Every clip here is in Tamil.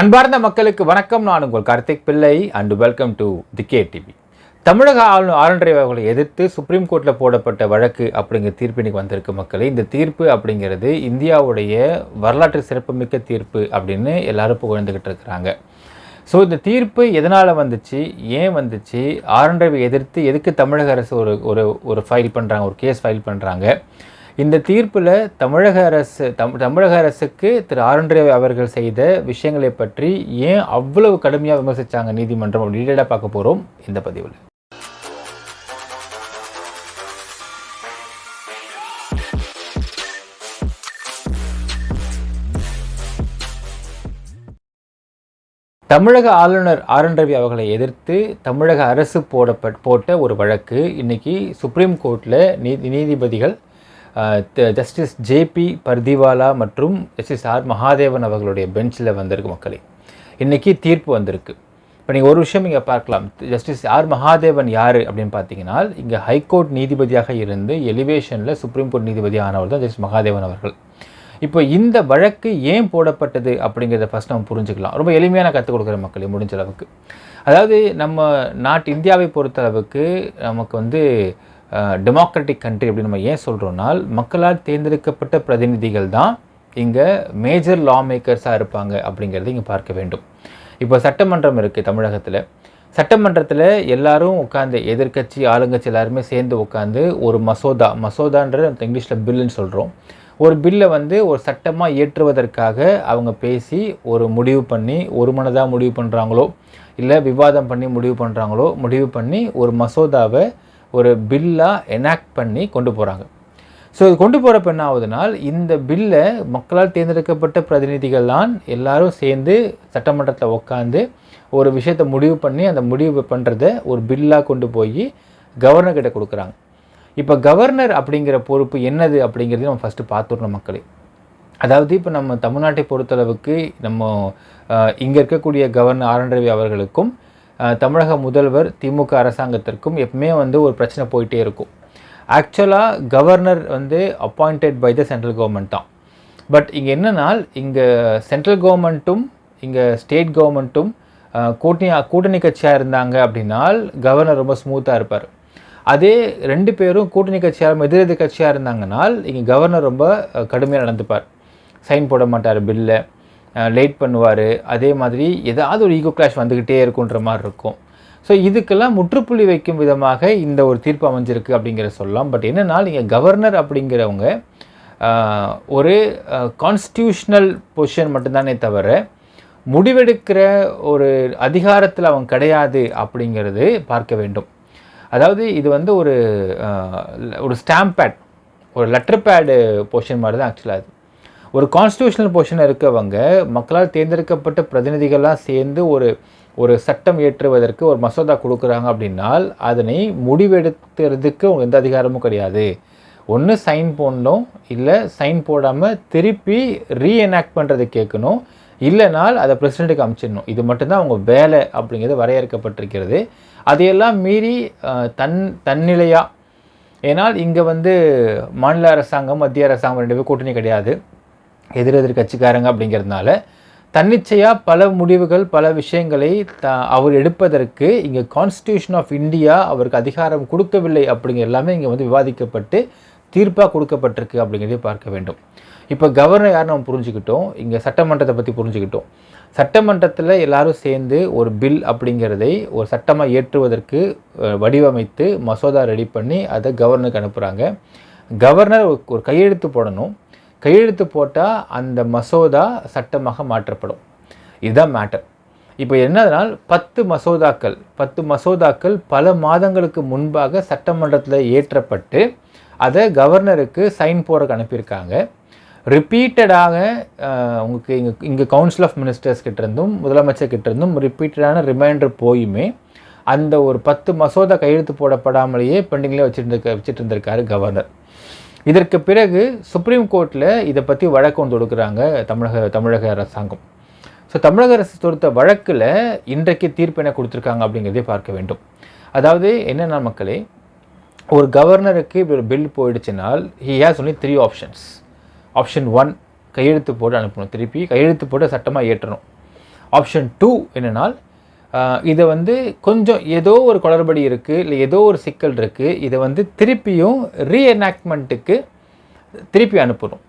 அன்பார்ந்த மக்களுக்கு வணக்கம். நான் உங்கள் Karthik Pillai and welcome to the K TV தமிழக ஆளுநர் ஆரண்டரை அவர்களை எதிர்த்து சுப்ரீம் கோர்ட்டில் போடப்பட்ட வழக்கு அப்படிங்கிற தீர்ப்பு வந்திருக்க வந்திருக்கு மக்களே. இந்த தீர்ப்பு அப்படிங்கிறது இந்தியாவுடைய வரலாற்று சிறப்புமிக்க தீர்ப்பு அப்படின்னு எல்லாரும் புகழ்ந்துக்கிட்டு இருக்கிறாங்க. ஸோ இந்த தீர்ப்பு எதனால் வந்துச்சு? ஏன் வந்துச்சு? ஆரண்டரை எதிர்த்து எதுக்கு தமிழக அரசு ஒரு ஒரு ஒரு ஃபைல் பண்ணுறாங்க ஒரு கேஸ் ஃபைல் பண்ணுறாங்க இந்த தீர்ப்பில் தமிழக அரசு தம் தமிழக அரசுக்கு திரு ஆரண்டே அவர்கள் செய்த விஷயங்களை பற்றி ஏன் அவ்வளவு கடுமையாக விமர்சித்தாங்க நீதிமன்றம் டீட்டெயிலாக பார்க்க போகிறோம் இந்த பதிவில். தமிழக ஆளுநர் ஆர் என் ரவி அவர்களை எதிர்த்து தமிழக அரசு போடப்பட் போட்ட ஒரு வழக்கு இன்னைக்கு சுப்ரீம் கோர்ட்டில் நீதி நீதிபதிகள் ஜஸ்டிஸ் ஜேபி பர்திவாலா மற்றும் ஜஸ்டிஸ் ஆர் மகாதேவன் அவர்களுடைய பெஞ்சில் வந்திருக்கு மக்களே. இன்றைக்கி தீர்ப்பு வந்திருக்கு. இப்போ நீங்கள் ஒரு விஷயம் இங்கே பார்க்கலாம். ஜஸ்டிஸ் ஆர் மகாதேவன் யார் அப்படின்னு பார்த்தீங்கன்னா இங்கே ஹைகோர்ட் நீதிபதியாக இருந்து எலிவேஷனில் சுப்ரீம் கோர்ட் நீதிபதி ஆனவர் தான் ஜஸ்டிஸ் மகாதேவன் அவர்கள். இப்போ இந்த வழக்கு ஏன் போடப்பட்டது அப்படிங்கிறத ஃபஸ்ட் நம்ம புரிஞ்சுக்கலாம். ரொம்ப எளிமையான கற்றுக் கொடுக்குற மக்களே முடிஞ்ச அளவுக்கு. அதாவது நம்ம நாட்டு இந்தியாவை பொறுத்தளவுக்கு நமக்கு வந்து டெமோக்ராட்டிக் கண்ட்ரி அப்படின்னு நம்ம ஏன் சொல்கிறோன்னா மக்களால் தேர்ந்தெடுக்கப்பட்ட பிரதிநிதிகள் தான் இங்கே மேஜர் லா மேக்கர்ஸாக இருப்பாங்க அப்படிங்கிறத இங்கே பார்க்க வேண்டும். இப்போ சட்டமன்றம் இருக்குது தமிழகத்தில். சட்டமன்றத்தில் எல்லாரும் உட்காந்து எதிர்கட்சி ஆளுங்கட்சி எல்லாருமே சேர்ந்து உட்காந்து ஒரு மசோதா மசோதான்ற இங்கிலீஷில் பில்லுன்னு சொல்கிறோம் ஒரு பில்லை வந்து ஒரு சட்டமாக இயற்றுவதற்காக அவங்க பேசி ஒரு முடிவு பண்ணி ஒரு மனதாக முடிவு பண்ணுறாங்களோ இல்லை விவாதம் பண்ணி முடிவு பண்ணுறாங்களோ முடிவு பண்ணி ஒரு மசோதாவை ஒரு பில்லாக எனாக்ட் பண்ணி கொண்டு போகிறாங்க ஸோ இது கொண்டு போகிறப்ப என்ன ஆகுதுனால் இந்த பில்லை மக்களால் தேர்ந்தெடுக்கப்பட்ட பிரதிநிதிகள் தான் எல்லாரும் சேர்ந்து சட்டமன்றத்தில் உட்காந்து ஒரு விஷயத்தை முடிவு பண்ணி அந்த முடிவு பண்ணுறத ஒரு பில்லாக கொண்டு போய் கவர்னர்கிட்ட கொடுக்குறாங்க. இப்போ கவர்னர் அப்படிங்கிற பொறுப்பு என்னது அப்படிங்கிறது நம்ம ஃபஸ்ட்டு பார்த்துடணும் மக்களே. அதாவது இப்போ நம்ம தமிழ்நாட்டை பொறுத்தளவுக்கு நம்ம இங்கே இருக்கக்கூடிய கவர்னர் ஆர் ரவி அவர்களுக்கும் தமிழக முதல்வர் திமுக அரசாங்கத்திற்கும் எப்பவுமே வந்து ஒரு பிரச்சனை போயிட்டே இருக்கும். ஆக்சுவலாக கவர்னர் வந்து appointed by the central government தான். பட் இங்கே என்னென்னால் இங்கே சென்ட்ரல் கவர்மெண்ட்டும் இங்கே ஸ்டேட் கவர்மெண்ட்டும் கூட்டணி கூட்டணி கட்சியாக இருந்தாங்க அப்படின்னால் கவர்னர் ரொம்ப ஸ்மூத்தாக இருப்பார். அதே ரெண்டு பேரும் கூட்டணி கட்சியாக எதிரெதிர் கட்சியாக இருந்தாங்கன்னால் இங்கே கவர்னர் ரொம்ப கடுமையாக நடந்துப்பார். சைன் போட மாட்டார் பில்லை லேட் பண்ணுவார். அதே மாதிரி ஏதாவது ஒரு ஈகோ கிளாஷ் வந்துக்கிட்டே இருக்குன்ற மாதிரி இருக்கும். ஸோ இதுக்கெல்லாம் முற்றுப்புள்ளி வைக்கும் விதமாக இந்த ஒரு தீர்ப்பு அமைஞ்சிருக்கு அப்படிங்கிற சொல்லலாம். பட் என்னென்னா நீங்கள் கவர்னர் அப்படிங்கிறவங்க ஒரு கான்ஸ்டியூஷனல் பொசிஷன் மட்டும்தானே தவிர முடிவெடுக்கிற ஒரு அதிகாரத்தில் அவங்க கிடையாது அப்படிங்கிறது பார்க்க வேண்டும். அதாவது இது வந்து ஒரு ஒரு ஸ்டாம்ப் பேட் ஒரு லெட்டர் பேடு பொசிஷன் மாதிரி தான் ஆக்சுவலாக அது ஒரு கான்ஸ்டியூஷனல் பொசிஷன் இருக்கவங்க மக்களால் தேர்ந்தெடுக்கப்பட்ட பிரதிநிதிகள்லாம் சேர்ந்து ஒரு ஒரு சட்டம் ஏற்றுவதற்கு ஒரு மசோதா கொடுக்குறாங்க அப்படின்னால் அதனை முடிவெடுத்துறதுக்கு எந்த அதிகாரமும் கிடையாது. ஒன்று சைன் போடணும். இல்லை சைன் போடாமல் திருப்பி ரீஎனாக்ட் பண்ணுறது கேட்கணும். இல்லைனால் அதை பிரசிடெண்ட்டுக்கு அமைச்சிடணும். இது மட்டும்தான் அவங்க வேலை அப்படிங்கிறது வரையறுக்கப்பட்டிருக்கிறது. அதையெல்லாம் மீறி தன் தன்னிலையாக ஏன்னால் இங்கே வந்து மாநில அரசாங்கம் மத்திய அரசாங்கம் ரெண்டு பேர் கூட்டணி கிடையாது. எதிரெதிர் கட்சிக்காரங்க அப்படிங்கிறதுனால தன்னிச்சையாக பல முடிவுகள் பல விஷயங்களை த அவர் எடுப்பதற்கு இங்கே கான்ஸ்டியூஷன் ஆஃப் இந்தியா அவருக்கு அதிகாரம் கொடுக்கவில்லை அப்படிங்கிற எல்லாமே இங்கே வந்து விவாதிக்கப்பட்டு தீர்ப்பாக கொடுக்கப்பட்டிருக்கு அப்படிங்கிறதையும் பார்க்க வேண்டும். இப்போ கவர்னர் யார் நம்ம புரிஞ்சுக்கிட்டோம். இங்கே சட்டமன்றத்தை பற்றி புரிஞ்சுக்கிட்டோம். சட்டமன்றத்தில் எல்லாரும் சேர்ந்து ஒரு பில் அப்படிங்கிறதை ஒரு சட்டமாக ஏற்றுவதற்கு வடிவமைத்து மசோதா ரெடி பண்ணி அதை கவர்னருக்கு அனுப்புகிறாங்க கவர்னர் ஒரு கையெழுத்து போடணும். கையெழுத்து போட்டால் அந்த மசோதா சட்டமாக மாற்றப்படும். இதுதான் மேட்டர் இப்போ என்னதுனால் பத்து மசோதாக்கள் பத்து மசோதாக்கள் பல மாதங்களுக்கு முன்பாக சட்டமன்றத்தில் ஏற்றப்பட்டு அதை கவர்னருக்கு சைன் போடுறக்கு அனுப்பியிருக்காங்க. ரிப்பீட்டடாக உங்களுக்கு இங்கே இங்கே கவுன்சில் ஆஃப் மினிஸ்டர்ஸ் கிட்டேருந்தும் முதலமைச்சர் கிட்டேருந்தும் ரிப்பீட்டடான ரிமைண்டர் போயுமே அந்த ஒரு பத்து மசோதா கையெழுத்து போடப்படாமலேயே பெண்டிங்லேயே வச்சுட்டு வச்சுட்டு இருந்திருக்காரு கவர்னர் இதற்கு பிறகு சுப்ரீம் கோர்ட்டில் இதை பற்றி வழக்கு ஒன்று கொடுக்குறாங்க தமிழக தமிழக அரசாங்கம். ஸோ தமிழக அரசு தொடுத்த வழக்கில் இன்றைக்கு தீர்ப்பு என்ன கொடுத்துருக்காங்க அப்படிங்கிறதே பார்க்க வேண்டும். அதாவது என்னென்ன மக்களே ஒரு கவர்னருக்கு ஒரு bill போயிடுச்சுனால் he has only three options option one கையெழுத்து போட்டு அனுப்பணும். திருப்பி கையெழுத்து போட்டு சட்டமாக ஏற்றணும் ஆப்ஷன் டூ என்னென்னால் இதை வந்து கொஞ்சம் ஏதோ ஒரு குளறுபடி இருக்குது இல்லை ஏதோ ஒரு சிக்கல் இருக்குது இதை வந்து திருப்பியும் ரீஎனாக்ட்மெண்ட்டுக்கு திருப்பி அனுப்பணும்.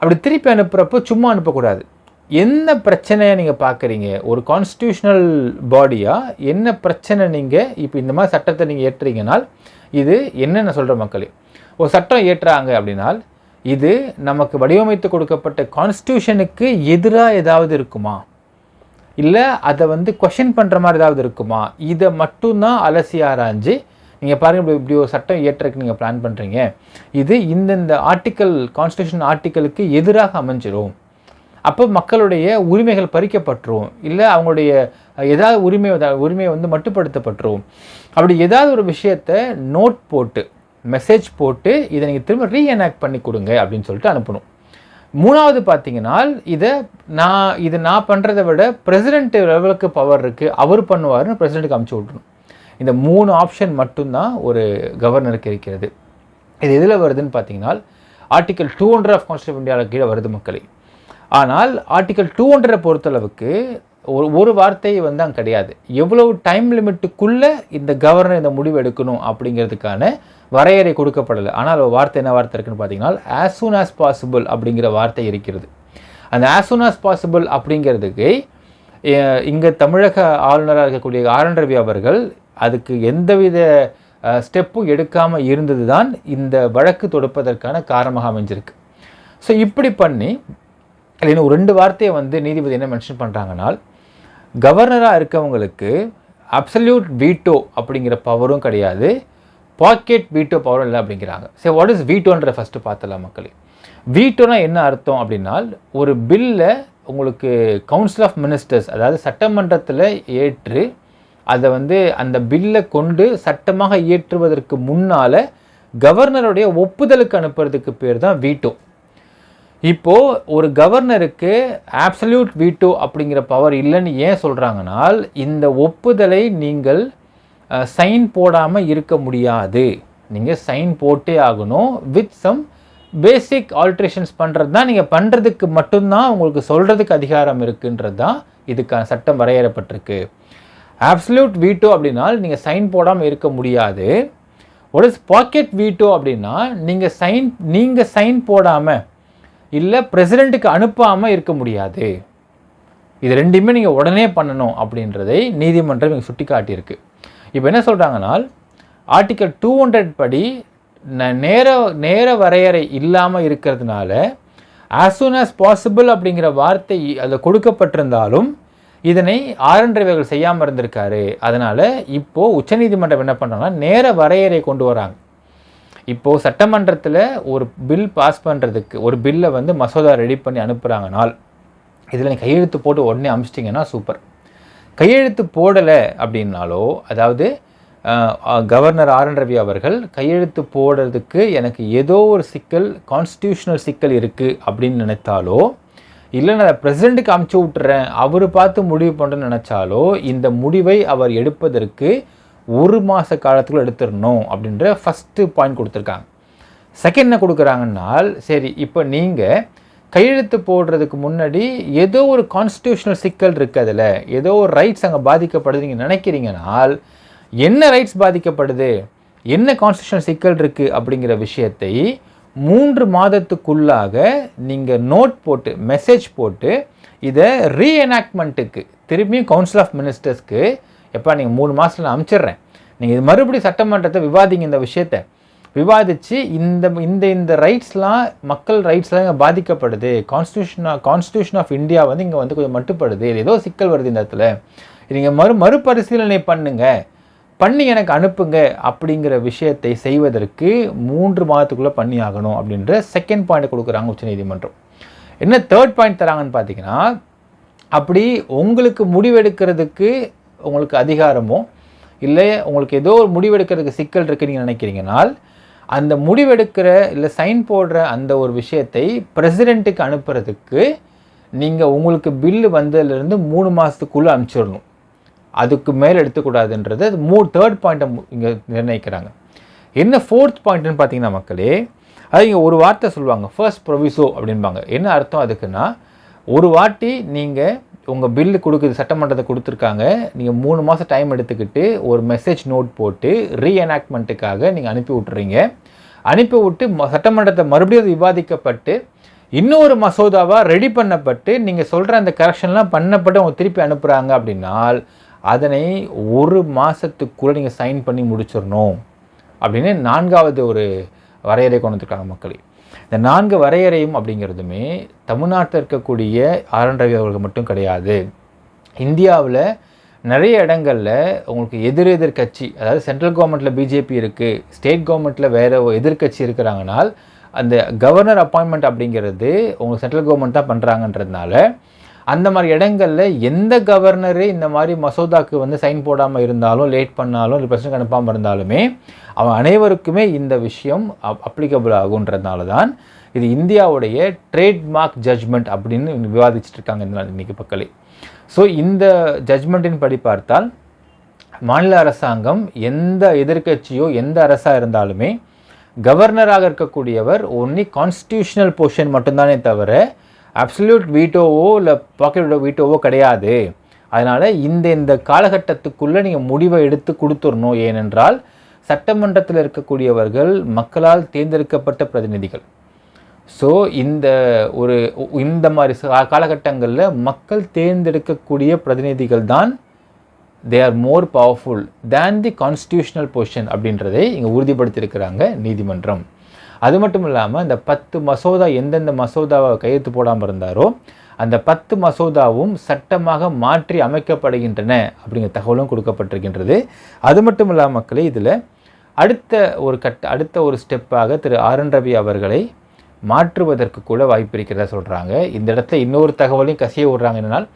அப்படி திருப்பி அனுப்புகிறப்போ சும்மா அனுப்பக்கூடாது. என்ன பிரச்சனையை நீங்கள் பார்க்குறீங்க? ஒரு கான்ஸ்டியூஷனல் பாடியாக என்ன பிரச்சனை நீங்கள் இப்போ இந்த மாதிரி சட்டத்தை நீங்கள் ஏற்றுறீங்கனால் இது என்னென்ன சொல்கிற மக்களே. ஒரு சட்டம் ஏற்றுறாங்க அப்படின்னால் இது நமக்கு வடிவமைத்து கொடுக்கப்பட்ட கான்ஸ்டியூஷனுக்கு எதிராக ஏதாவது இருக்குமா? இல்லை அதை வந்து கொஷின் பண்ணுற மாதிரி ஏதாவது இருக்குமா? இதை மட்டும்தான் அலசி ஆராய்ஞ்சு நீங்கள் பாருங்கள் இப்படி இப்படி ஒரு சட்டம் ஏற்றக்கு நீங்கள் பிளான் பண்ணுறீங்க இது இந்தந்த ஆர்டிக்கல் கான்ஸ்டியூஷன் ஆர்டிக்கலுக்கு எதிராக அமைஞ்சிடும் அப்போ மக்களுடைய உரிமைகள் பறிக்கப்பட்டுரும். இல்லை அவங்களுடைய ஏதாவது உரிமை உரிமையை வந்து மட்டுப்படுத்தப்பட்டுரும். அப்படி ஏதாவது ஒரு விஷயத்தை நோட் போட்டு மெசேஜ் போட்டு இதை நீங்கள் திரும்ப ரீஎனாக்ட் பண்ணி கொடுங்க அப்படின்னு சொல்லிட்டு அனுப்பணும். மூணாவது பார்த்தீங்கன்னா இதை நான் இது நான் பண்ணுறதை விட பிரசிடென்ட் லெவலுக்கு பவர் இருக்குது அவர் பண்ணுவார்னு பிரசிடென்ட்டுக்கு அமுச்சு விட்றணும் இந்த மூணு ஆப்ஷன் மட்டும்தான் ஒரு கவர்னருக்கு இருக்கிறது. இது எதில் வருதுன்னு பார்த்தீங்கன்னா article two hundred of constitute இந்தியாவில் கீழே வருது மக்களை. ஆனால் ஆர்டிக்கல் டூ ஹண்ட்ரட் பொறுத்தளவுக்கு ஒரு ஒரு வார்த்தை வந்து அங்கே கிடையாது. எவ்வளவு டைம் லிமிட்டுக்குள்ளே இந்த கவர்னர் இந்த முடிவு எடுக்கணும் அப்படிங்கிறதுக்கான வரையறை கொடுக்கப்படலை. ஆனால் வார்த்தை என்ன வார்த்தை இருக்குன்னு பார்த்தீங்கன்னா ஆஸ் சூன் ஆஸ் பாசிபிள் அப்படிங்கிற வார்த்தை இருக்கிறது. அந்த ஆஸ் சூன் ஆஸ் பாசிபிள் அப்படிங்கிறதுக்கு இங்கே தமிழக ஆளுநராக இருக்கக்கூடிய ஆர் என் ரவி அவர்கள் அதுக்கு எந்தவித ஸ்டெப்பும் எடுக்காமல் இருந்தது தான் இந்த வழக்கு தொடுப்பதற்கான காரணமாக அமைஞ்சிருக்கு. ஸோ இப்படி பண்ணி இல்லைன்னு ஒரு ரெண்டு வார்த்தையை வந்து நீதிபதி என்ன மென்ஷன் பண்ணுறாங்கன்னா கவர்னராக இருக்கவங்களுக்கு அப்சல்யூட் வீட்டோ அப்படிங்கிற பவரும் கிடையாது. பாக்கெட் வீட்டோ பவரும் இல்லை அப்படிங்கிறாங்க. சரி வாட் இஸ் வீட்டோன்ற ஃபஸ்ட்டு பார்த்தலாம் மக்களே. வீட்டோனா என்ன அர்த்தம் அப்படின்னா ஒரு பில்லை உங்களுக்கு கவுன்சில் ஆஃப் மினிஸ்டர்ஸ் அதாவது சட்டமன்றத்தில் ஏற்று அதை வந்து அந்த பில்லை கொண்டு சட்டமாக இயற்றுவதற்கு முன்னால் கவர்னருடைய ஒப்புதலுக்கு அனுப்புறதுக்கு பேர் தான் வீட்டோ இப்போது ஒரு கவர்னருக்கு ஆப்சல்யூட் வீட்டோ அப்படிங்கிற பவர் இல்லைன்னு ஏன் சொல்கிறாங்கனால் இந்த ஒப்புதலை நீங்கள் சைன் போடாமல் இருக்க முடியாது. நீங்கள் சைன் போட்டே ஆகணும் வித் சம் பேசிக் ஆல்ட்ரேஷன்ஸ் பண்ணுறது தான். நீங்கள் பண்ணுறதுக்கு மட்டும்தான் உங்களுக்கு சொல்கிறதுக்கு அதிகாரம் இருக்குன்றது தான் இதுக்கான சட்டம் வரையறப்பட்டிருக்கு ஆப்சல்யூட் வீட்டோ அப்படின்னா நீங்கள் சைன் போடாமல் இருக்க முடியாது. ஒரு பாக்கெட் வீட்டோ அப்படின்னா நீங்கள் சைன் நீங்கள் சைன் போடாமல் இல்லை பிரசிடெண்ட்டுக்கு அனுப்பாமல் இருக்க முடியாது. இது ரெண்டுமே நீங்கள் உடனே பண்ணணும் அப்படின்றதை நீதிமன்றம் இங்கே சுட்டி காட்டியிருக்கு இப்போ என்ன சொல்கிறாங்கன்னா ஆர்டிக்கல் டூ ஹண்ட்ரட் படி நேர நேர வரையறை இல்லாமல் இருக்கிறதுனால ஆஸ் சூன் ஆஸ் பாசிபிள் அப்படிங்கிற வார்த்தை அதில் கொடுக்கப்பட்டிருந்தாலும் இதனை ஆரன்றவைகள் செய்யாமல் இருந்திருக்காரு. அதனால் இப்போது உச்சநீதிமன்றம் என்ன பண்ணுறாங்கன்னா நேர வரையறை கொண்டு வராங்க. இப்போது சட்டமன்றத்தில் ஒரு பில் பாஸ் பண்ணுறதுக்கு ஒரு பில்லை வந்து மசோதா ரெடி பண்ணி அனுப்புகிறாங்கனால் இதில் நீங்கள் கையெழுத்து போட்டு உடனே அமிச்சிட்டிங்கன்னா சூப்பர் கையெழுத்து போடலை அப்படின்னாலோ அதாவது கவர்னர் ஆர் என் ரவி அவர்கள் கையெழுத்து போடுறதுக்கு எனக்கு ஏதோ ஒரு சிக்கல் கான்ஸ்டியூஷனல் சிக்கல் இருக்குது அப்படின்னு நினைத்தாலோ இல்லை நான் பிரசிடெண்ட்டுக்கு அமுச்சு விட்டுறேன் அவர் பார்த்து முடிவு பண்ணுறேன்னு நினச்சாலோ இந்த முடிவை அவர் எடுப்பதற்கு ஒரு மாத காலத்துக்குள்ள எடுத்துடணும் அப்படின்ற ஃபஸ்ட்டு பாயிண்ட் கொடுத்துருக்காங்க. செகண்ட் என்ன கொடுக்குறாங்கன்னால் சரி இப்போ நீங்கள் கையெழுத்து போடுறதுக்கு முன்னாடி ஏதோ ஒரு கான்ஸ்டியூஷனல் சிக்கல் இருக்குது அதில். ஏதோ ஒரு ரைட்ஸ் அங்கே பாதிக்கப்படுது நீங்கள் நினைக்கிறீங்கனால் என்ன ரைட்ஸ் பாதிக்கப்படுது? என்ன கான்ஸ்டியூஷனல் சிக்கல் இருக்குது அப்படிங்கிற விஷயத்தை மூன்று மாதத்துக்குள்ளாக நீங்கள் நோட் போட்டு மெசேஜ் போட்டு இதை ரீஎனாக்ட்மெண்ட்டுக்கு திரும்பியும் கவுன்சில் ஆஃப் மினிஸ்டர்ஸ்க்கு எப்போ நீங்கள் மூணு மாதத்தில் நான் அமுச்சிடுறேன். நீங்கள் இது மறுபடியும் சட்டமன்றத்தை விவாதிங்க இந்த விஷயத்தை. விவாதித்து இந்த இந்த இந்த ரைட்ஸ்லாம் மக்கள் ரைட்ஸ்லாம் இங்கே பாதிக்கப்படுது. கான்ஸ்டியூஷன் கான்ஸ்டியூஷன் ஆஃப் இந்தியா வந்து இங்கே வந்து கொஞ்சம் மட்டுப்படுது. இது ஏதோ சிக்கல் வருது இந்த இடத்துல. நீங்கள் மறு மறுபரிசீலனை பண்ணுங்கள் பண்ணி எனக்கு அனுப்புங்க அப்படிங்கிற விஷயத்தை செய்வதற்கு மூன்று மாதத்துக்குள்ளே பண்ணி ஆகணும் அப்படின்ற செகண்ட் பாயிண்ட் கொடுக்குறாங்க உச்சநீதிமன்றம் என்ன தேர்ட் பாயிண்ட் தராங்கன்னு பார்த்தீங்கன்னா அப்படி உங்களுக்கு முடிவெடுக்கிறதுக்கு உங்களுக்கு அதிகாரமோ இல்லை உங்களுக்கு ஏதோ ஒரு முடிவெடுக்கிறதுக்கு சிக்கல் இருக்குன்னு நீங்கள் நினைக்கிறீங்கனால் அந்த முடிவெடுக்கிற இல்லை சைன் போடுற அந்த ஒரு விஷயத்தை பிரசிடெண்ட்டுக்கு அனுப்புறதுக்கு நீங்கள் உங்களுக்கு பில்லு வந்ததுலேருந்து மூணு மாதத்துக்குள்ளே அனுப்பிச்சிடணும். அதுக்கு மேலே எடுத்துக்கூடாதுன்றது அது மூ தேர்ட் பாயிண்ட்டை இங்கே நிர்ணயிக்கிறாங்க. என்ன ஃபோர்த் பாயிண்ட்னு பார்த்தீங்கன்னா மக்களே அது இங்கே ஒரு வார்த்தை சொல்லுவாங்க ஃபர்ஸ்ட் ப்ரொவிசோ அப்படின்பாங்க. என்ன அர்த்தம் அதுக்குன்னா ஒரு வாட்டி நீங்கள் உங்கள் பில்லு கொடுக்குது சட்டமன்றத்தை கொடுத்துருக்காங்க நீங்கள் மூணு மாதம் டைம் எடுத்துக்கிட்டு ஒரு மெசேஜ் நோட் போட்டு ரீஎனாக்ட்மெண்ட்டுக்காக நீங்கள் அனுப்பி விட்டுறீங்க. அனுப்பி விட்டு சட்டமன்றத்தை மறுபடியும் விவாதிக்கப்பட்டு இன்னொரு மசோதாவாக ரெடி பண்ணப்பட்டு நீங்கள் சொல்கிற அந்த கரெக்ஷன்லாம் பண்ணப்பட்டு அவங்க திருப்பி அனுப்புகிறாங்க அப்படின்னால் அதனை ஒரு மாதத்துக்குள்ளே நீங்கள் சைன் பண்ணி முடிச்சிடணும் அப்படின்னு நான்காவது ஒரு வரையறை கொண்டு வந்துருக்காங்க மக்களே. இந்த நான்கு வரையறையும் அப்படிங்கிறதுமே தமிழ்நாட்டில் இருக்கக்கூடிய ஆர் ரவி அவர்கள் மட்டும் கிடையாது. இந்தியாவில் நிறைய இடங்களில் உங்களுக்கு எதிர் எதிர் கட்சி அதாவது சென்ட்ரல் கவர்மெண்ட்டில் பிஜேபி இருக்குது ஸ்டேட் கவர்மெண்ட்டில் வேறு எதிர்கட்சி இருக்கிறாங்கனால் அந்த கவர்னர் அப்பாயின்மெண்ட் அப்படிங்கிறது உங்களுக்கு சென்ட்ரல் கவர்மெண்ட் தான் பண்ணுறாங்கன்றதுனால அந்த மாதிரி இடங்களில் எந்த கவர்னரு இந்த மாதிரி மசோதாக்கு வந்து சைன் போடாமல் இருந்தாலும் லேட் பண்ணாலும் ரிப்ரசன்ட் அனுப்பாமல் இருந்தாலுமே அவன் அனைவருக்குமே இந்த விஷயம் அப்ளிகபிள் ஆகுன்றதுனால தான் இது இந்தியாவுடைய ட்ரேட்மார்க் ஜட்ஜ்மெண்ட் அப்படின்னு விவாதிச்சுட்டு இருக்காங்க இந்த இன்னைக்கு பக்கலே ஸோ இந்த ஜட்ஜ்மெண்ட்டின் படி பார்த்தால் மாநில அரசாங்கம் எந்த எதிர்கட்சியோ எந்த அரசாக இருந்தாலுமே கவர்னராக இருக்கக்கூடியவர் ஒன்லி கான்ஸ்டியூஷனல் போர்ஷன் மட்டும்தானே தவிர அப்சல்யூட் வீட்டோவோ இல்லை பாக்கெட் வீட்டோவோ கிடையாது. அதனால் இந்த இந்த காலகட்டத்துக்குள்ளே நீங்கள் முடிவை எடுத்து கொடுத்துடணும். ஏனென்றால் சட்டமன்றத்தில் இருக்கக்கூடியவர்கள் மக்களால் தேர்ந்தெடுக்கப்பட்ட பிரதிநிதிகள். ஸோ இந்த ஒரு இந்த மாதிரி காலகட்டங்களில் மக்கள் தேர்ந்தெடுக்கக்கூடிய பிரதிநிதிகள் தான் they are more powerful than the constitutional position அப்படின்றதை இங்கே உறுதிப்படுத்தியிருக்கிறாங்க நீதிமன்றம். அது மட்டும் இல்லாமல் இந்த பத்து மசோதா எந்தெந்த மசோதாவை கையெழுத்து போடாமல் இருந்தாரோ அந்த பத்து மசோதாவும் சட்டமாக மாற்றி அமைக்கப்படுகின்றன அப்படிங்கிற தகவலும் கொடுக்கப்பட்டிருக்கின்றது. அது மட்டும் இல்லாமல் மக்களே இதில் அடுத்த ஒரு கட்ட அடுத்த ஒரு ஸ்டெப்பாக திரு ஆர் என் ரவி அவர்களை மாற்றுவதற்கு கூட வாய்ப்பு இருக்கிறதா சொல்கிறாங்க இந்த இடத்துல இன்னொரு தகவலையும் கசிய விடுறாங்க. என்னென்னால்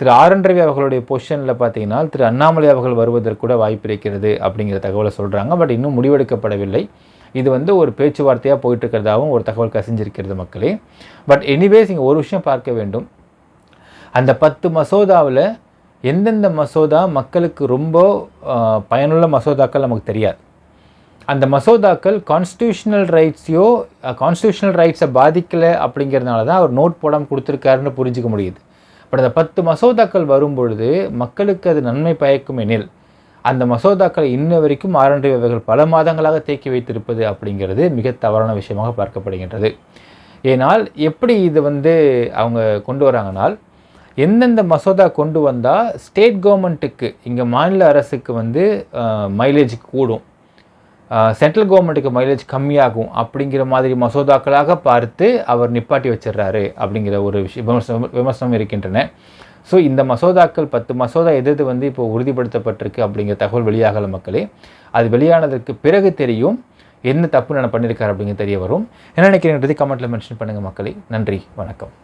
திரு ஆர் என் ரவி அவர்களுடைய பொசிஷனில் பார்த்தீங்கன்னா திரு அண்ணாமலை அவர்கள் வருவதற்கு கூட வாய்ப்பு இருக்கிறது அப்படிங்கிற தகவலை சொல்கிறாங்க பட் இன்னும் முடிவெடுக்கப்படவில்லை. இது வந்து ஒரு பேச்சுவார்த்தையாக போயிட்டுருக்கிறதாகவும் ஒரு தகவல் கசிஞ்சிருக்கிறது மக்களே. பட் எனிவேஸ் இங்கே ஒரு விஷயம் பார்க்க வேண்டும். அந்த பத்து மசோதாவில் எந்தெந்த மசோதா மக்களுக்கு ரொம்ப பயனுள்ள மசோதாக்கள் நமக்கு தெரியாது. அந்த மசோதாக்கள் கான்ஸ்டியூஷனல் ரைட்ஸையோ கான்ஸ்டியூஷனல் ரைட்ஸை பாதிக்கலை அப்படிங்கிறதுனால தான் அவர் நோட் போடாமல் கொடுத்துருக்காருன்னு புரிஞ்சிக்க முடியுது. பட் அந்த பத்து மசோதாக்கள் வரும்பொழுது மக்களுக்கு அது நன்மை பயக்கும் எனில் அந்த மசோதாக்களை இன்ன வரைக்கும் ஆரண்டி அவர்கள் பல மாதங்களாக தேக்கி வைத்திருப்பது அப்படிங்கிறது மிக தவறான விஷயமாக பார்க்கப்படுகின்றது. ஏனால் எப்படி இது வந்து அவங்க கொண்டு வராங்கனால் எந்தெந்த மசோதா கொண்டு வந்தால் ஸ்டேட் கவர்மெண்ட்டுக்கு இங்கே மாநில அரசுக்கு வந்து மைலேஜ் கூடும். சென்ட்ரல் கவர்மெண்ட்டுக்கு மைலேஜ் கம்மியாகும் அப்படிங்கிற மாதிரி மசோதாக்களாக பார்த்து அவர் நிப்பாட்டி வச்சிடுறாரு அப்படிங்கிற ஒரு விஷயம் விமர்சனம் விமர்சனம் இருக்கின்றன. ஸோ இந்த மசோதாக்கள் பத்து மசோதா எது எது வந்து இப்போ உறுதிப்படுத்தப்பட்டிருக்கு அப்படிங்கிற தகவல் வெளியாகல மக்களே அது வெளியானதற்கு பிறகு தெரியும் என்ன தப்பு நான் பண்ணியிருக்காரு அப்படிங்கிறது தெரிய வரும். என்ன நினைக்கிறேன்றது கமெண்ட்டில் மென்ஷன் பண்ணுங்கள் மக்களே. நன்றி வணக்கம்.